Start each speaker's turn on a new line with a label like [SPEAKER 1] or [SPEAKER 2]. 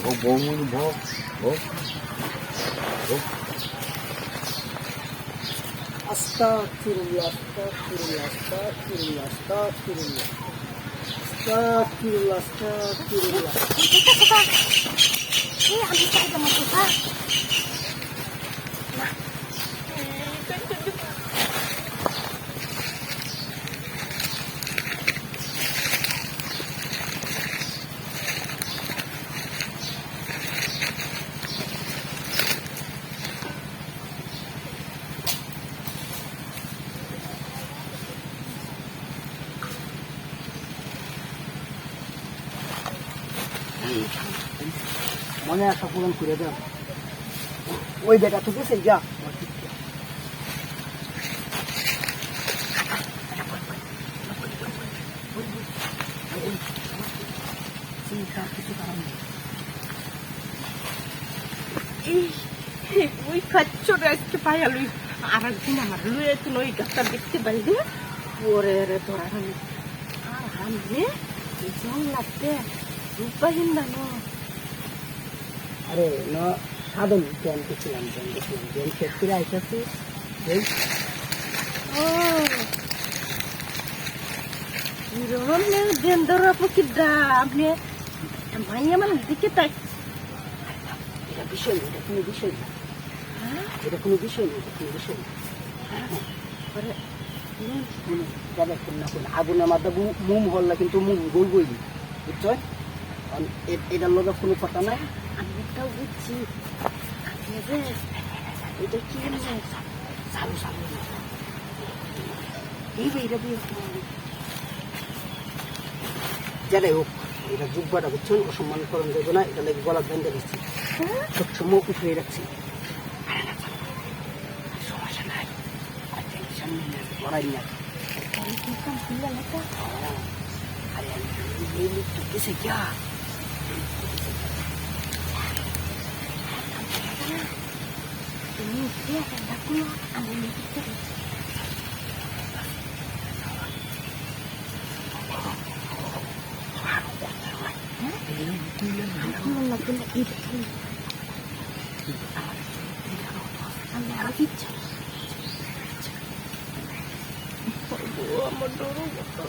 [SPEAKER 1] ভোগ বৌমনি
[SPEAKER 2] ভোগ ভোগ ভোগ আস্তাগফিরুল্লাহ আস্তাগফিরুল্লাহ আস্তাগফিরুল্লাহ
[SPEAKER 3] আস্তাগফিরুল্লাহ আস্তাগফিরুল্লাহ আস্তাগফিরুল্লাহ এই আমি চাই তোমাকে
[SPEAKER 2] মনে একটা পূরণ করে দেন ওই বেটা তো গেছে, যা।
[SPEAKER 4] ওই আজকে আর একদিন আমার লুয়ে ওই গাছটা দেখতে পাইলে ওরে রে তোরা, আর আমি জল লাগতে
[SPEAKER 2] আরে না সাধন জ্ঞান গেছিলাম জ্ঞান গেছিলাম জ্ঞান শেষ করে এই।
[SPEAKER 4] আপনি মাইয়া মানে দিকে তাই
[SPEAKER 2] এটা বিষয় না এটা কোনো বিষয় না। এটা কোনো বিষয় না এটা কোনো বিষয় না।
[SPEAKER 4] আরে
[SPEAKER 2] কোন না কোন আগুনের মাথা মুম হল্লা কিন্তু মুম বলবই বুঝছ? এটার লোকের কোনো কথা নাই।
[SPEAKER 4] আমি একটাও বুঝছি। এটা কি
[SPEAKER 2] চালু চালু এই দিয়ে যাই হোক এটা যুগবাটা বুঝছেন? অসম্মান করণ দেবো না এটা লেগে গলা বেঁধে দিচ্ছি। সবসময় উঠে রাখছি। সমস্যা নাই। আর টেনশন নেই না, না আরে লোকটা কিসে
[SPEAKER 4] Iya, aku ambil mikir. Gua mendorong motor.